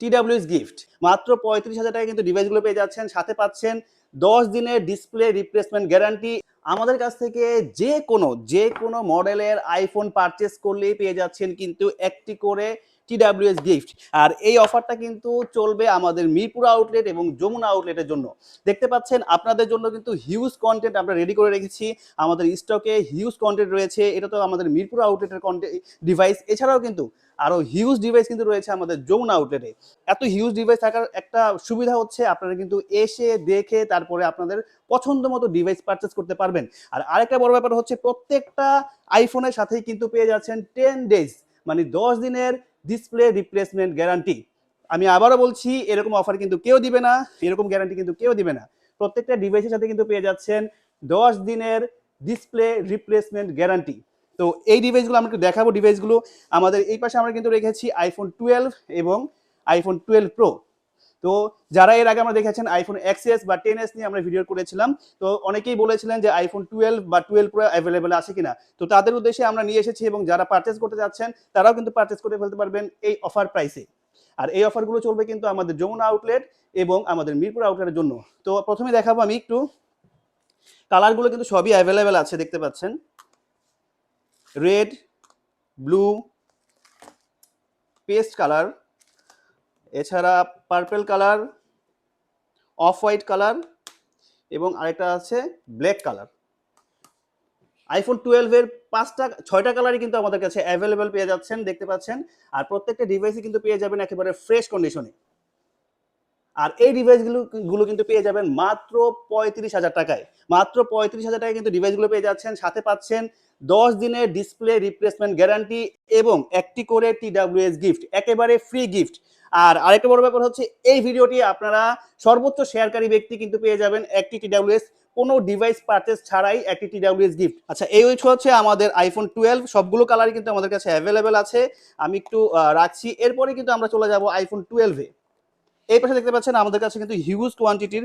TWS gift মাত্র পঁয়ত্রিশ হাজার টাকা কিন্তু ডিভাইসগুলো পেয়ে যাচ্ছেন। সাথে পাচ্ছেন দশ দিনের ডিসপ্লে রিপ্লেসমেন্ট গ্যারান্টি আমাদের কাছ থেকে যে কোনো যে কোনো মডেলের আইফোন পারচেস করলেই পেয়ে যাচ্ছেন কিন্তু একটি করে টিডাব্লিউএস গিফট আর এই অফারটা কিন্তু চলবে আমাদের মিরপুর আউটলেট এবং যমুনা আউটলেটের জন্য। দেখতে পাচ্ছেন, আপনাদের জন্য কিন্তু হিউজ কন্টেন্ট আমরা রেডি করে রেখেছি। আমাদের স্টকে হিউজ কন্টেন্ট রয়েছে। এটা তো আমাদের মিরপুর আউটলেটের কন্টেন্ট ডিভাইস এছাড়াও কিন্তু আরও হিউজ ডিভাইস কিন্তু রয়েছে আমাদের যমুনা আউটলেটে এত হিউজ ডিভাইস থাকার একটা সুবিধা হচ্ছে, আপনারা কিন্তু এসে দেখে তারপরে আপনাদের পছন্দ মতো ডিভাইস পারচেস করতে পারবেন। আর আরেকটা বড় ব্যাপার হচ্ছে, প্রত্যেকটা আইফোনের সাথেই কিন্তু পেয়ে যাচ্ছেন টেন ডেজ মানে দশ দিনের ডিসপ্লে রিপ্লেসমেন্ট গ্যারান্টি আমি আবারও বলছি, এরকম অফার কিন্তু কেউ দিবে না, এরকম গ্যারান্টি কিন্তু কেউ দিবে না। প্রত্যেকটা ডিভাইসের সাথে কিন্তু পেয়ে যাচ্ছেন দশ দিনের ডিসপ্লে রিপ্লেসমেন্ট গ্যারান্টি তো এই ডিভাইসগুলো আমরা একটু দেখাবো ডিভাইসগুলো আমাদের এই পাশে আমরা কিন্তু রেখেছি আইফোন টুয়েলভ এবং আইফোন টুয়েলভ প্রো তো যারা এর আগে আমরা দেখেছেন আইফোন এক্সএস বা টেন এস নিয়ে আমরা ভিডিও করেছিলাম, তো অনেকেই বলেছিলেন যে আইফোন টুয়েলভ বা টুয়েলভ প্রো অ্যাভেলেবেল আছে কিনা। তো তাদের উদ্দেশ্যে আমরা নিয়ে এসেছি এবং যারা পারচেস করতে যাচ্ছেন, তারাও কিন্তু পারচেস করে ফেলতে পারবেন এই অফার প্রাইসে আর এই অফারগুলো চলবে কিন্তু আমাদের যমুনা আউটলেট এবং আমাদের মিরপুর আউটলেটের জন্য। তো প্রথমে দেখাবো আমি একটু। কালারগুলো কিন্তু সবই অ্যাভেলেবেল আছে, দেখতে পাচ্ছেন। রেড ব্লু পেস্ট কালার এছাড়া purple colour off white colour এবং আরেকটা আছে ব্ল্যাক কালার আইফোন টুয়েলভের পাঁচটা, ছয়টা কালারই কিন্তু আমাদের কাছে অ্যাভেলেবেল পেয়ে যাচ্ছেন, দেখতে পাচ্ছেন। আর প্রত্যেকটা ডিভাইসই কিন্তু পেয়ে যাবেন একেবারে ফ্রেশ কন্ডিশনে আর এই ডিভাইসগুলো গুলো কিন্তু পেয়ে যাবেন মাত্র পঁয়ত্রিশ হাজার টাকায়। মাত্র পঁয়ত্রিশ হাজার টাকায় কিন্তু ডিভাইসগুলো পেয়ে যাচ্ছেন। সাথে পাচ্ছেন দশ দিনের ডিসপ্লে রিপ্লেসমেন্ট গ্যারান্টি এবং একটি করে টিডাব্লিউএস গিফট একেবারে ফ্রি গিফট আর আরেকটা বড় ব্যাপার হচ্ছে, এই ভিডিওটি আপনারা সর্বোচ্চ শেয়ারকারী ব্যক্তি কিন্তু পেয়ে যাবেন একটি টিডাব্লিউএস কোনো ডিভাইস পারচেস ছাড়াই একটি টিডাব্লিউএস গিফট আচ্ছা এই হচ্ছে আমাদের আইফোন টুয়েলভ সবগুলো কালারই কিন্তু আমাদের কাছে অ্যাভেলেবেল আছে। আমি একটু রাখছি। এরপরে কিন্তু আমরা চলে যাব আইফোন টুয়েলভে এই পাশে দেখতে পাচ্ছেন আমাদের কাছে কিন্তু হিউজ কোয়ান্টিটির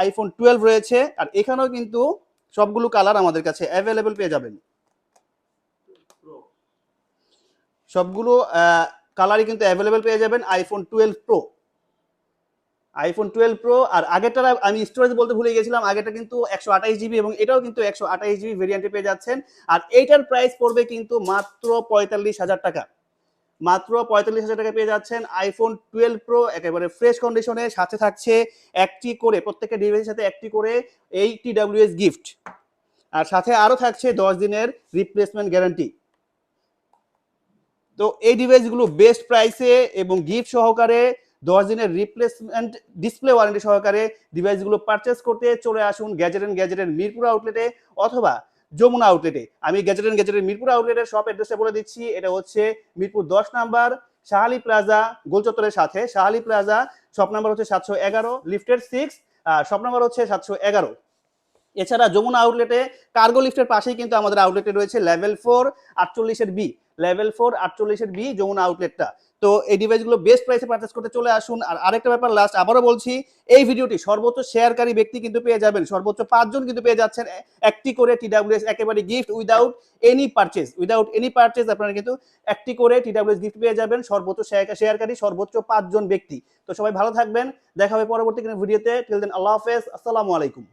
আইফোন টুয়েলভ রয়েছে। আর এখানেও কিন্তু সবগুলো কালার আমাদের কাছে অ্যাভেলেবেল পেয়ে যাবেন। সবগুলো কালারই কিন্তু অ্যাভেলেবেল পেয়ে যাবেন iPhone twelve pro iPhone twelve pro আর আগেরটা আমি স্টোরেজ বলতে ভুলে গেছিলাম আগেরটা কিন্তু একশো আঠাইশ জিবি এবং এটাও কিন্তু একশো আঠাইশ জিবি ভেরিয়েন্টে পেয়ে যাচ্ছেন। আর এইটার প্রাইস পড়বে কিন্তু মাত্র পঁয়তাল্লিশ হাজার টাকা। মাত্র পঁয়তাল্লিশ হাজার টাকা পেয়ে যাচ্ছেন আইফোন টুয়েলভ প্রো একেবারে ফ্রেশ কন্ডিশনে সাথে থাকছে একটি করে, প্রত্যেকটা ডিভাইসের সাথে একটি করে এইটি ডাব্লিউএস গিফট আর সাথে আরও থাকছে দশ দিনের রিপ্লেসমেন্ট গ্যারান্টি তো এই ডিভাইসগুলো বেস্ট প্রাইসে এবং গিফট সহকারে দশ দিনের রিপ্লেসমেন্ট ডিসপ্লে ওয়ারেন্টি সহকারে ডিভাইসগুলো পারচেস করতে চলে আসুন গ্যাজেট অ্যান্ড গ্যাজেটের মিরপুর আউটলেটে অথবা যমুনা আউটলেটে আমি গ্যাজেট অ্যান্ড গ্যাজেটের মিরপুর আউটলেটের শপ অ্যাড্রেসটা বলে দিচ্ছি। এটা হচ্ছে মিরপুর দশ নাম্বার শাহালি প্লাজা গোলচত্বরের সাথে। শাহালি প্লাজা শপ নাম্বার হচ্ছে সাতশো এগারো লিফটের সিক্স শপ নাম্বার হচ্ছে সাতশো এগারো। এছাড়া যমুনা আউটলেটে কার্গো লিফটের পাশেই কিন্তু আমাদের আউটলেটে রয়েছে লেভেল ফোর আটচল্লিশের বি লেভেল ফোর আটচল্লিশের বি যমুনা আউটলেটটা। তো এই ডিভাইসগুলো বেস্ট প্রাইসে পারচেস করতে চলে আসুন। আর আরেকটা ব্যাপার লাস্ট আবারও বলছি, এই ভিডিওটি সর্বোচ্চ শেয়ারকারী ব্যক্তি কিন্তু পেয়ে যাবেন। সর্বোচ্চ পাঁচজন কিন্তু পেয়ে যাচ্ছেন। একটি করে টিডাব্লিউএস একেবারে gift without any purchase without any purchase আপনারা কিন্তু একটি করে টিডাব্লিউএস গিফট পেয়ে যাবেন। সর্বোচ্চ শেয়ার- শেয়ারকারী সর্বোচ্চ পাঁচজন ব্যক্তি। তো সবাই ভালো থাকবেন। দেখা হবে পরবর্তী কোনো ভিডিওতে টিল দেন আল্লাহ হাফেজ। আসসালামু আলাইকুম।